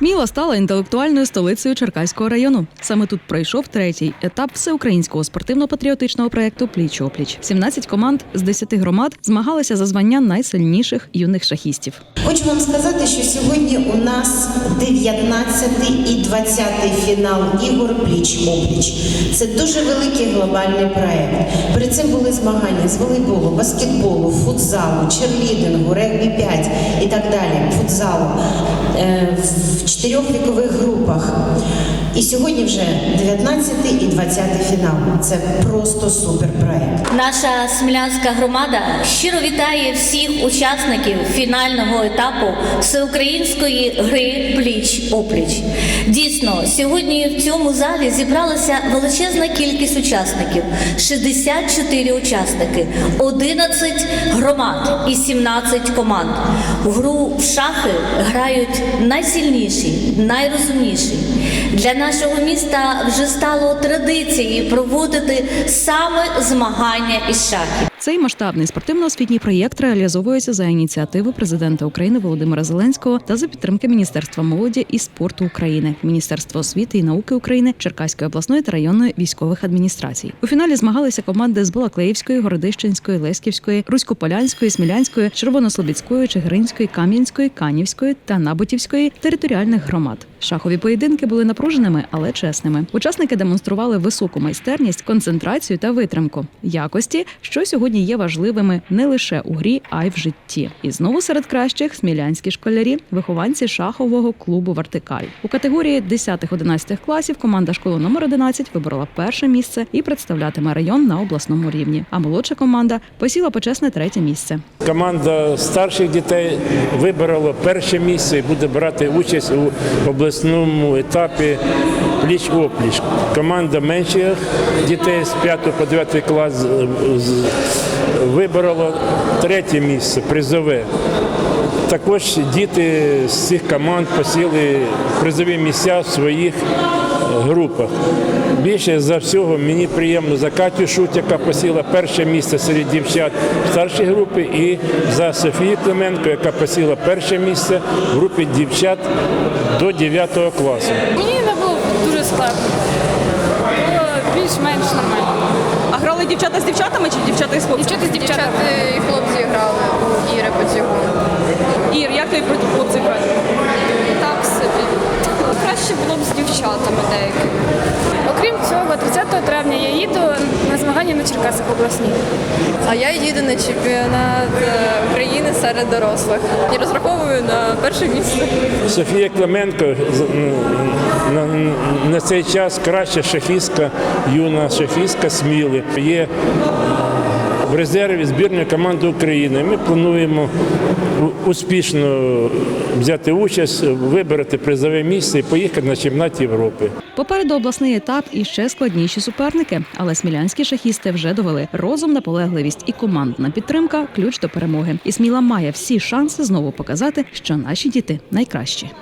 Сміла стала інтелектуальною столицею Черкаського району. Саме тут пройшов третій етап всеукраїнського спортивно-патріотичного проєкту Пліч опліч. 17 команд з 10 громад змагалися за звання найсильніших юних шахістів. Хочу вам сказати, що сьогодні у нас 19 і 20 фінал ігор пліч опліч. Це дуже великий глобальний проект. Перед цим були змагання з волейболу, баскетболу, футзалу, черлідингу, регбі 5 і так далі. Футзалу е, чотирьох вікових групах. І сьогодні вже 19 і 20 фінал. Це просто суперпроект. Наша смілянська громада щиро вітає всіх учасників фінального етапу всеукраїнської гри пліч опліч. Дійсно, сьогодні в цьому залі зібралася величезна кількість учасників: 64 учасники, 11 громад і 17 команд. В гру в шахи грають найсильніші, найрозумніші. Для нашого міста вже стало традицією проводити саме змагання із шахів. Цей масштабний спортивно-освітній проєкт реалізовується за ініціативи президента України Володимира Зеленського та за підтримки Міністерства молоді і спорту України, Міністерства освіти і науки України, Черкаської обласної та районної військових адміністрацій. У фіналі змагалися команди з Балаклеївської, Городищенської, Леськівської, Руськополянської, Смілянської, Червонослобідської, Чигиринської, Кам'янської, Канівської та Набутівської територіальних громад. Шахові поєдинки були напруженими, але чесними. Учасники демонстрували високу майстерність, концентрацію та витримку якості, що сьогодні є важливими не лише у грі, а й в житті. І знову серед кращих смілянські школярі, вихованці шахового клубу Вертикаль у категорії 10-11 класів. Команда школи номер 11 виборола перше місце і представлятиме район на обласному рівні. А молодша команда посіла почесне третє місце. Команда старших дітей виборола перше місце і буде брати участь у обласному етапі пліч-опліч. Команда менших дітей з 5 по 9 клас з- виборола третє місце, призове. Також діти з цих команд посіли призові місця в своїх е, групах. Більше за всього мені приємно за Катю Шут, яка посіла перше місце серед дівчат в старшій групі, і за Софію Клименко, яка посіла перше місце в групі дівчат до 9 класу. Дуже складно. Було більш-менш нормально. А грали дівчата з дівчатами чи дівчата з хлопцями? Дівчата з дівчатами. Дівчата і хлопці грали у Іри Потягу. Ір, як тобі проти хлопців грати? Так собі. Краще було б з дівчатами деякими. Окрім цього, 30 травня я їду на змагання на Черкасах обласні. А я їду на чемпіонат е, України серед дорослих і розраховую на перше місце. Софія Клименко м, на, на цей час краща шахістка, юна шахістка Сміли. Є в резерві збірної команди України. Ми плануємо успішно взяти участь, вибрати призове місце і поїхати на чемпіонат Європи. Попереду обласний етап і ще складніші суперники, але смілянські шахісти вже довели розум, наполегливість і командна підтримка ключ до перемоги. І сміла має всі шанси знову показати, що наші діти найкращі.